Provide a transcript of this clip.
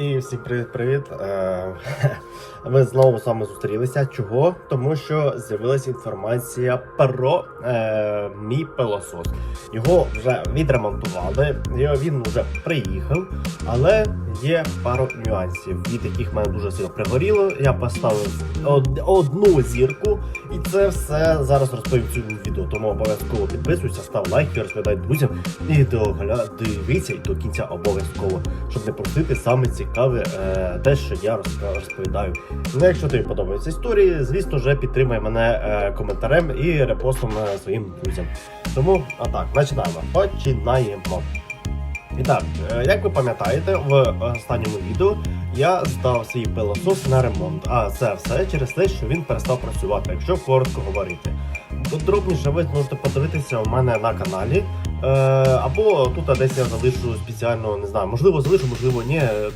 І всім привіт-привіт. Е, Ми знову з вами зустрілися. Чого? Тому що з'явилася інформація про е, мій пилосос. Його вже відремонтували, він вже приїхав, але є пару нюансів, від яких мене дуже сильно пригоріло. Я поставив од- одну зірку, і це все зараз розповім в цьому відео. Тому обов'язково підписуйся, став лайк розповідай друзям. І дивіться до кінця обов'язково, щоб не пропустити саме цікаве е, те, що я розповідаю. Ну, якщо тобі подобаються історії, звісно вже підтримай мене е, коментарем і репостом е, своїм друзям. Тому, а так, починаємо. Починаємо. І так, е, як ви пам'ятаєте, в останньому відео я здав свій пилосос на ремонт, а це все через те, що він перестав працювати, якщо коротко говорити. Подробніше ви зможете подивитися у мене на каналі. Е, або тут десь я залишу спеціально, не знаю, можливо залишу, можливо ні.